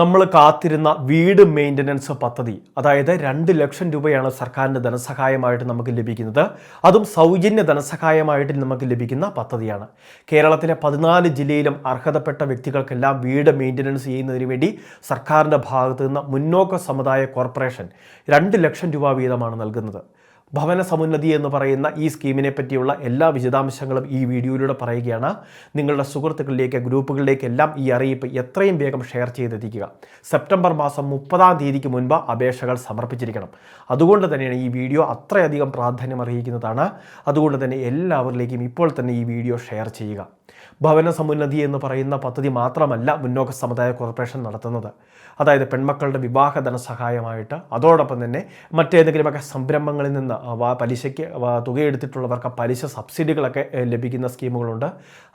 നമ്മൾ കാത്തിരുന്ന വീട് മെയിന്റനൻസ് പദ്ധതി അതായത് രണ്ട് ലക്ഷം രൂപയാണ് സർക്കാരിന്റെ ധനസഹായമായിട്ട് നമുക്ക് ലഭിക്കുന്നത്. അതും സൗജന്യ ധനസഹായമായിട്ട് നമുക്ക് ലഭിക്കുന്ന പദ്ധതിയാണ്. കേരളത്തിലെ പതിനാല് ജില്ലയിലും അർഹതപ്പെട്ട വ്യക്തികൾക്കെല്ലാം വീട് മെയിന്റനൻസ് ചെയ്യുന്നതിന് വേണ്ടി സർക്കാരിന്റെ ഭാഗത്തു നിന്ന് മുന്നോക്ക സമുദായ കോർപ്പറേഷൻ രണ്ട് ലക്ഷം രൂപ വീതമാണ് നൽകുന്നത്. ഭവന സമുന്നതി എന്ന് പറയുന്ന ഈ സ്കീമിനെ പറ്റിയുള്ള എല്ലാ വിശദാംശങ്ങളും ഈ വീഡിയോയിലൂടെ പറയുകയാണ്. നിങ്ങളുടെ സുഹൃത്തുക്കളിലേക്ക് ഗ്രൂപ്പുകളിലേക്ക് എല്ലാം ഈ അറിയിപ്പ് എത്രയും വേഗം ഷെയർ ചെയ്തെത്തിക്കുക. സെപ്റ്റംബർ മാസം മുപ്പതാം തീയതിക്ക് മുൻപ് അപേക്ഷകൾ സമർപ്പിച്ചിരിക്കണം. അതുകൊണ്ട് തന്നെയാണ് ഈ വീഡിയോ അത്രയധികം പ്രാധാന്യം അർഹിക്കുന്നതാണ് അതുകൊണ്ട് തന്നെ എല്ലാവരിലേക്കും ഇപ്പോൾ തന്നെ ഈ വീഡിയോ ഷെയർ ചെയ്യുക. ഭവന സമുന്നതി എന്ന് പറയുന്ന പദ്ധതി മാത്രമല്ല മുന്നോക്ക സമുദായ കോർപ്പറേഷൻ നടത്തുന്നത്. അതായത് പെൺമക്കളുടെ വിവാഹ ധനസഹായമായിട്ട് അതോടൊപ്പം തന്നെ മറ്റേതെങ്കിലുമൊക്കെ സംരംഭങ്ങളിൽ നിന്ന് പലിശയ്ക്ക് തുകയെടുത്തിട്ടുള്ളവർക്ക് പലിശ സബ്സിഡികളൊക്കെ ലഭിക്കുന്ന സ്കീമുകളുണ്ട്.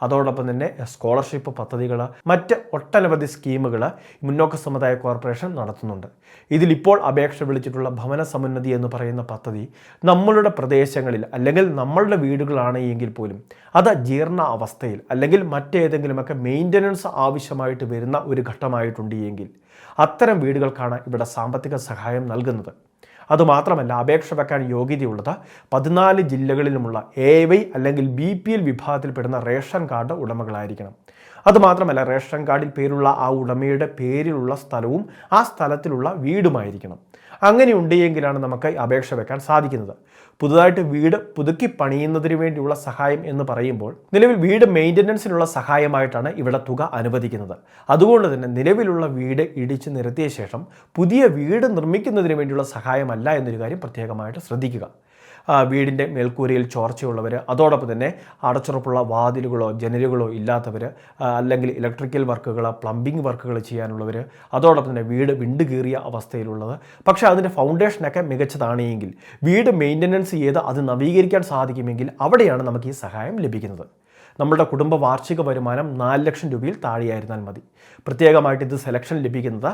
അതോടൊപ്പം തന്നെ സ്കോളർഷിപ്പ് പദ്ധതികൾ മറ്റ് ഒട്ടനവധി സ്കീമുകൾ മുന്നോക്ക സമുദായ കോർപ്പറേഷൻ നടത്തുന്നുണ്ട്. ഇതിലിപ്പോൾ അപേക്ഷ വിളിച്ചിട്ടുള്ള ഭവന സമുന്നതി എന്ന് പറയുന്ന പദ്ധതി നമ്മളുടെ പ്രദേശങ്ങളിൽ അല്ലെങ്കിൽ നമ്മളുടെ വീടുകളാണ് എങ്കിൽ പോലും അത് ജീർണ അവസ്ഥയിൽ അല്ലെങ്കിൽ മറ്റേതെങ്കിലുമൊക്കെ മെയിന്റനൻസ് ആവശ്യമായിട്ട് വരുന്ന ഒരു ഘട്ടമായിട്ടുണ്ട് എങ്കിൽ അത്തരം വീടുകൾക്കാണ് ഇവിടെ സാമ്പത്തിക സഹായം നൽകുന്നത്. അതുമാത്രമല്ല അപേക്ഷ വെക്കാൻ യോഗ്യതയുള്ളത് പതിനാല് ജില്ലകളിലുമുള്ള എ വൈ അല്ലെങ്കിൽ ബി പി എൽ വിഭാഗത്തിൽപ്പെടുന്ന റേഷൻ കാർഡ് ഉടമകളായിരിക്കണം. അതുമാത്രമല്ല റേഷൻ കാർഡിൽ പേരുള്ള ആ ഉടമയുടെ പേരിലുള്ള സ്ഥലവും ആ സ്ഥലത്തിലുള്ള വീടുമായിരിക്കണം. അങ്ങനെ ഉണ്ടെങ്കിലാണ് നമുക്ക് അപേക്ഷ വെക്കാൻ സാധിക്കുന്നത്. പുതുതായിട്ട് വീട് പുതുക്കി പണിയുന്നതിന് വേണ്ടിയുള്ള സഹായം എന്ന് പറയുമ്പോൾ നിലവിൽ വീട് മെയിന്റനൻസിനുള്ള സഹായമായിട്ടാണ് ഇവിടെ തുക അനുവദിക്കുന്നത്. അതുകൊണ്ട് തന്നെ നിലവിലുള്ള വീട് ഇടിച്ച് നിരത്തിയ ശേഷം പുതിയ വീട് നിർമ്മിക്കുന്നതിന് വേണ്ടിയുള്ള സഹായമല്ല എന്നൊരു കാര്യം പ്രത്യേകമായിട്ട് ശ്രദ്ധിക്കുക. വീടിന്റെ മേൽക്കൂരയിൽ ചോർച്ചയുള്ളവർ അതോടൊപ്പം തന്നെ അടച്ചുറപ്പുള്ള വാതിലുകളോ ജനലുകളോ ഇല്ലാത്തവർ അല്ലെങ്കിൽ ഇലക്ട്രിക്കൽ വർക്കുകൾ പ്ലംബിംഗ് വർക്കുകൾ ചെയ്യാനുള്ളവർ അതോടൊപ്പം തന്നെ വീട് വിണ്ട് കീറിയ അവസ്ഥയിലുള്ളത്. പക്ഷേ അതിന്റെ ഫൗണ്ടേഷനൊക്കെ മികച്ചതാണെങ്കിൽ വീട് മെയിന്റനൻസ് ചെയ്ത് അത് നവീകരിക്കാൻ സാധിക്കുമെങ്കിൽ അവിടെയാണ് നമുക്ക് ഈ സഹായം ലഭിക്കുന്നത്. നമ്മുടെ കുടുംബ വാർഷിക വരുമാനം നാല് ലക്ഷം രൂപയിൽ താഴെയായിരുന്നാൽ മതി. പ്രത്യേകമായിട്ട് ഇത് സെലക്ഷൻ ലഭിക്കുന്നത്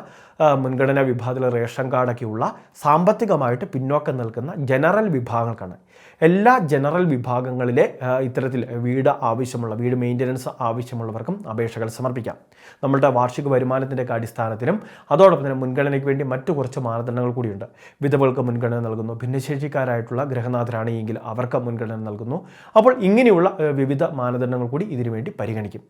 മുൻഗണനാ വിഭാഗത്തിലെ റേഷൻ കാർഡൊക്കെയുള്ള സാമ്പത്തികമായിട്ട് പിന്നോക്കം നിൽക്കുന്ന ജനറൽ വിഭാഗങ്ങൾക്കാണ്. എല്ലാ ജനറൽ വിഭാഗങ്ങളിലെ ഇത്തരത്തിൽ വീട് ആവശ്യമുള്ള വീട് മെയിന്റനൻസ് ആവശ്യമുള്ളവർക്കും അപേക്ഷകൾ സമർപ്പിക്കാം. നമ്മളുടെ വാർഷിക വരുമാനത്തിന്റെ അടിസ്ഥാനത്തിലും അതോടൊപ്പം തന്നെ മുൻഗണനയ്ക്ക് വേണ്ടി മറ്റു കുറച്ച് മാനദണ്ഡങ്ങൾ കൂടിയുണ്ട്. വിധവകൾക്ക് മുൻഗണന നൽകുന്നു ഭിന്നശേഷിക്കാരായിട്ടുള്ള ഗ്രഹനാഥരാണെങ്കിൽ എങ്കിൽ അവർക്ക് മുൻഗണന നൽകുന്നു. അപ്പോൾ ഇങ്ങനെയുള്ള വിവിധ മാനദണ്ഡങ്ങൾ കൂടി ഇതിനു വേണ്ടി പരിഗണിക്കും.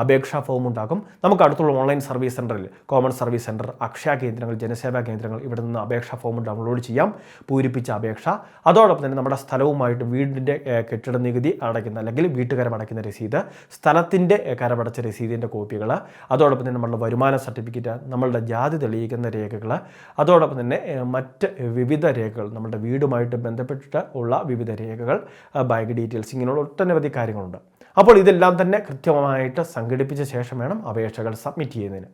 അപേക്ഷാ ഫോം ഉണ്ടാക്കും നമുക്ക് അടുത്തുള്ള ഓൺലൈൻ സർവീസ് സെന്ററിൽ കോമൺ സർവീസ് സെന്റർ അക്ഷയ കേന്ദ്രങ്ങൾ ജനസേവാ കേന്ദ്രങ്ങൾ ഇവിടെ നിന്ന് അപേക്ഷാ ഫോം ഡൗൺലോഡ് ചെയ്യാം. പൂരിപ്പിച്ച അപേക്ഷ. അതോടൊപ്പം തന്നെ നമ്മുടെ സ്ഥലവുമായിട്ട് വീടിന്റെ കെട്ടിട നികുതി അടയ്ക്കുന്ന അല്ലെങ്കിൽ വീട്ടുകരമടയ്ക്കുന്ന രസീത് സ്ഥലത്തിന്റെ കരമടച്ച രസീതിന്റെ കോപ്പികൾ അതോടൊപ്പം തന്നെ നമ്മളുടെ വരുമാന സർട്ടിഫിക്കറ്റ് നമ്മളുടെ ജാതി തെളിയിക്കുന്ന രേഖകൾ അതോടൊപ്പം തന്നെ മറ്റ് വിവിധ രേഖകൾ നമ്മുടെ വീടുമായിട്ട് ബന്ധപ്പെട്ടിട്ട് ഉള്ള വിവിധ രേഖകൾ ബാങ്ക് ഡീറ്റെയിൽസ് ഇങ്ങനെയുള്ള ഒട്ടനവധി കാര്യങ്ങളുണ്ട്. അപ്പോൾ ഇതെല്ലാം തന്നെ കൃത്യമായിട്ട് സംഘടിപ്പിച്ച ശേഷം വേണം അപേക്ഷകൾ സബ്മിറ്റ് ചെയ്യുന്നതിന്.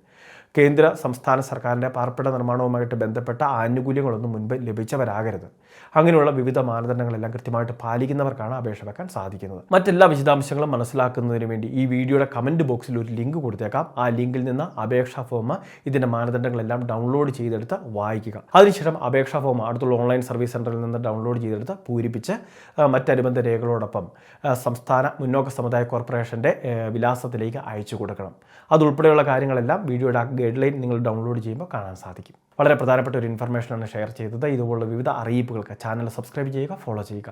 കേന്ദ്ര സംസ്ഥാന സർക്കാരിന്റെ പാർപ്പിട നിർമ്മാണവുമായിട്ട് ബന്ധപ്പെട്ട ആനുകൂല്യങ്ങളൊന്നും മുൻപ് ലഭിച്ചവരാകരുത്. അങ്ങനെയുള്ള വിവിധ മാനദണ്ഡങ്ങളെല്ലാം കൃത്യമായിട്ട് പാലിക്കുന്നവർക്കാണ് അപേക്ഷ വെക്കാൻ സാധിക്കുന്നത്. മറ്റെല്ലാ വിശദാംശങ്ങളും മനസ്സിലാക്കുന്നതിന് വേണ്ടി ഈ വീഡിയോയുടെ കമന്റ് ബോക്സിൽ ഒരു ലിങ്ക് കൊടുത്തേക്കാം. ആ ലിങ്കിൽ നിന്ന് അപേക്ഷാ ഫോം ഇതിന്റെ മാനദണ്ഡങ്ങളെല്ലാം ഡൗൺലോഡ് ചെയ്തെടുത്ത് വായിക്കുക. അതിനുശേഷം അപേക്ഷാ ഫോം അടുത്തുള്ള ഓൺലൈൻ സർവീസ് സെന്ററിൽ നിന്ന് ഡൗൺലോഡ് ചെയ്തെടുത്ത് പൂരിപ്പിച്ച് മറ്റനുബന്ധ രേഖകളോടൊപ്പം സംസ്ഥാന മുന്നോക്ക സമുദായ കോർപ്പറേഷന്റെ വിലാസത്തിലേക്ക് അയച്ചു കൊടുക്കണം. അതുൾപ്പെടെയുള്ള കാര്യങ്ങളെല്ലാം വീഡിയോയുടെ ഗൈഡ് ലൈൻ നിങ്ങൾ ഡൗൺലോഡ് ചെയ്യുമ്പോൾ കാണാൻ സാധിക്കും. വളരെ പ്രധാനപ്പെട്ട ഒരു ഇൻഫർമേഷനാണ് ഷെയർ ചെയ്തത്. ഇതുപോലുള്ള വിവിധ അറിയിപ്പുകൾക്ക് ചാനൽ സബ്സ്ക്രൈബ് ചെയ്യുക ഫോളോ ചെയ്യുക.